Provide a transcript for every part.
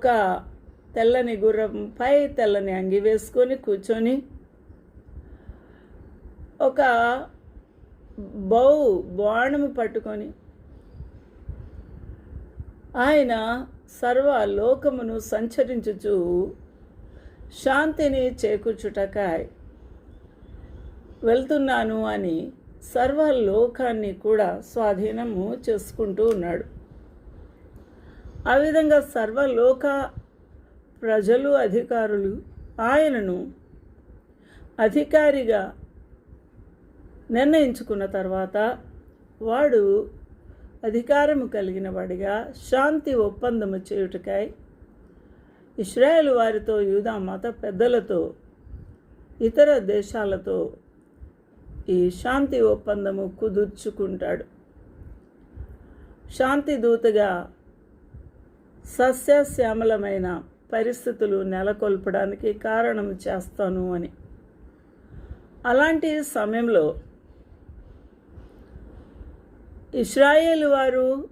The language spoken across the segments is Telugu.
ఒక తెల్లని గుర్రంపై తెల్లని అంగి వేసుకొని కూర్చొని ఒక బౌ బాణము పట్టుకొని ఆయన సర్వ లోకమును సంచరించుచు శాంతిని చేకూర్చుటకాయ్. వెళ్తున్నాను అని సర్వ లోకాన్ని కూడా స్వాధీనము చేసుకుంటూ ఉన్నాడు. ఆ విధంగా సర్వలోక ప్రజలు అధికారులు ఆయనను అధికారిగా నిర్ణయించుకున్న తర్వాత వాడు అధికారము కలిగిన వాడిగా శాంతి ఒప్పందము చేయుటకై ఇస్రాయేల్ వారితో యూదా మత పెద్దలతో ఇతర దేశాలతో ఈ శాంతి ఒప్పందము కుదుర్చుకుంటాడు. శాంతి దూతగా సస్యశ్యామలమైన పరిస్థితులు నెలకొల్పడానికి కారణం చేస్తాను అని. అలాంటి సమయంలో ఇస్రాయేల్ వారు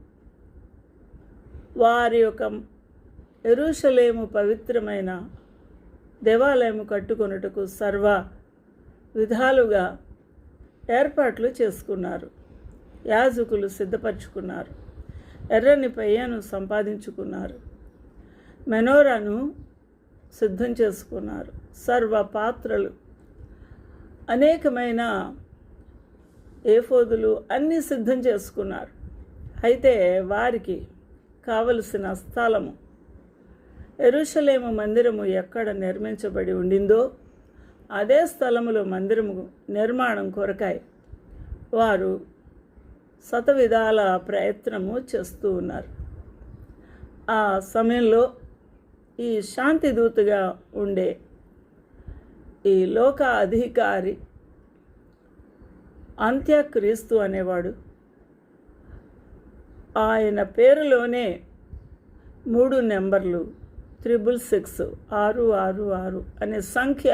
వారి యొక్క ఎరుషలేము పవిత్రమైన దేవాలయము కట్టుకొనుటకు సర్వ విధాలుగా ఏర్పాట్లు చేసుకున్నారు. యాజకులు సిద్ధపరచుకున్నారు. ఎర్రని పెయ్యను సంపాదించుకున్నారు. మెనోరాను సిద్ధం చేసుకున్నారు. సర్వ పాత్రలు అనేకమైన ఏఫోదులు అన్నీ సిద్ధం చేసుకున్నారు. అయితే వారికి కావలసిన స్థలము ఎరుషలేము మందిరము ఎక్కడ నిర్మించబడి ఉండిందో అదే స్థలములో మందిరము నిర్మాణం కొరకాయి. వారు శతవిధాల ప్రయత్నము చేస్తూ ఉన్నారు. ఆ సమయంలో ఈ శాంతి దూతగా ఉండే ఈ లోక అధికారి అంత్యక్రీస్తు అనేవాడు ఆయన పేరులోనే మూడు నెంబర్లు త్రిబుల్ సిక్స్ ఆరు ఆరు ఆరు అనే సంఖ్య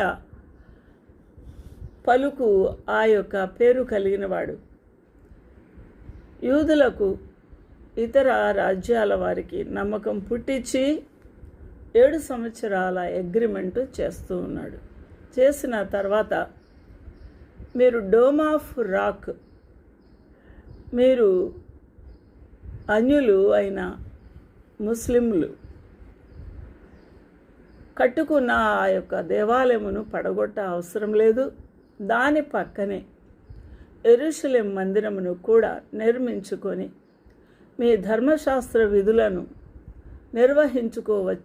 పలుకు ఆ యొక్క పేరు కలిగినవాడు. యూదులకు ఇతర రాజ్యాల వారికి నమ్మకం పుట్టించి ఏడు సంవత్సరాల అగ్రిమెంటు చేస్తూ ఉన్నాడు. చేసిన తర్వాత మీరు డోమ్ ఆఫ్ రాక్ మీరు అన్యులు అయిన ముస్లింలు కట్టుకున్న ఆ యొక్క దేవాలయమును పడగొట్ట అవసరం లేదు. దాని పక్కనే ఎరుషలేం మందిరమును కూడా నిర్మించుకొని మీ ధర్మశాస్త్ర విధులను నిర్వహించుకోవచ్చు